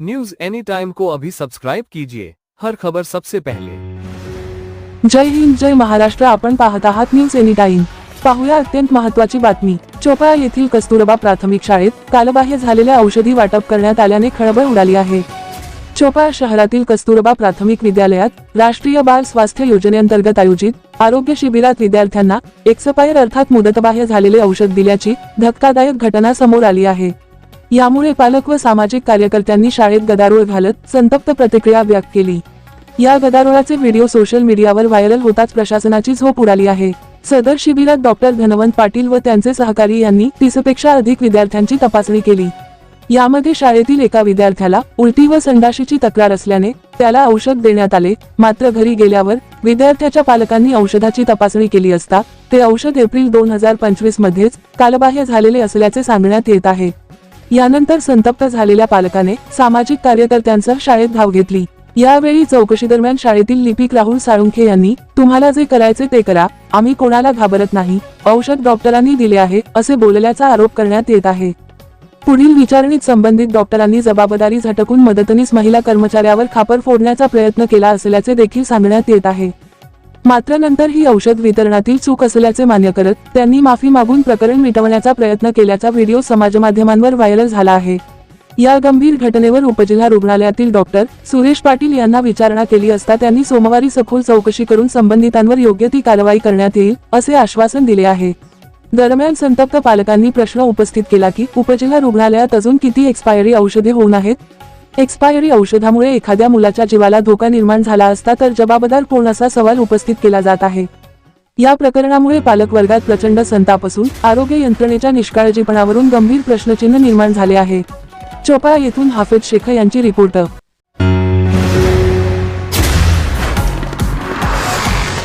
News any time को अभी subscribe कीजिए। हर खबर सबसे पहले। जय हिंद जय महाराष्ट्र आपण पाहत आहात न्यूज एनी टाइम पाहूया अत्यंत महत्वाची बातमी. चोपळा येथील कस्तुरबा प्राथमिक शाळेत कालबाह्य झालेल्या औषधी वाटप करण्यात आल्याने खळबळ उडाली आहे. चोपाळा शहरातील कस्तुरबा प्राथमिक विद्यालयात राष्ट्रीय बाल स्वास्थ्य योजनेअंतर्गत आयोजित आरोग्य शिबिरात विद्यार्थ्यांना एक्सपायर अर्थात मुदतबाह्य झालेले औषध दिल्याची धक्कादायक घटना समोर आली आहे. यामुळे पालक व सामाजिक कार्यकर्त्यांनी शाळेत गदारोळ घालत संतप्त प्रतिक्रिया व्यक्त केली. या गदारोळाचे व्हिडिओ सोशल मीडियावर व्हायरल होताच प्रशासनाची झोप उडाली आहे. सदर शिबिरात डॉक्टर धनवंत पाटील व त्यांचे सहकारी यांनी तीसपेक्षा अधिक विद्यार्थ्यांची तपासणी केली. यामध्ये शाळेतील एका विद्यार्थ्याला उलटी व संडाशीची तक्रार असल्याने त्याला औषध देण्यात आले मात्र घरी गेल्यावर विद्यार्थ्याच्या पालकांनी औषधाची तपासणी केली असता ते औषध एप्रिल दोन हजार पंचवीस मध्येच कालबाह्य झालेले असल्याचे सांगण्यात येत आहे. यानंतर संतप्त झालेल्या पालकाने सामाजिक कार्यकर्त्यांसह शाळेत धाव घेतली. यावेळी चौकशीदरम्यान शाळेतील लिपिक राहुल साळुंखे यांनी तुम्हाला जे करायचे ते करा आम्ही कोणाला घाबरत नाही औषध डॉक्टरांनी दिले आहे असे बोलल्याचा आरोप करण्यात येत आहे. पुढील विचारणीत संबंधित डॉक्टरांनी जबाबदारी झटकून मदतनीस महिला कर्मचाऱ्यावर खापर फोडण्याचा प्रयत्न केला असल्याचे देखील सांगण्यात येत आहे. मात्र नंतर ही औषध वितरणातील चूक असल्याचे मान्य करत त्यांनी माफी मागून प्रकरण मिटवण्याचा प्रयत्न केल्याचा व्हिडिओ समाजमाध्यमांवर व्हायरल झाला आहे. या गंभीर घटनेवर उपजिल्हा रुग्णालयातील डॉक्टर सुरेश पाटील यांना विचारणा केली असता त्यांनी सोमवारी सखोल चौकशी करून संबंधितांवर योग्य ती कारवाई करण्यात येईल असे आश्वासन दिले आहे. दरम्यान संतप्त पालकांनी प्रश्न उपस्थित केला की उपजिल्हा रुग्णालयात अजून किती एक्सपायरी औषधे होऊन आहेत? एक्सपायरी औषधामुळे एखाद्या मुलाच्या जीवाला धोका निर्माण झाला असता तर जबाबदार कोण असा सवाल उपस्थित केला जात आहे. या प्रकरणामुळे पालक वर्गात प्रचंड संताप असून आरोग्य यंत्रणेच्या निष्काळजीपणावरून गंभीर प्रश्नचिन्ह निर्माण झाले आहे. चोपा येथून हाफेज शेख यांची रिपोर्ट.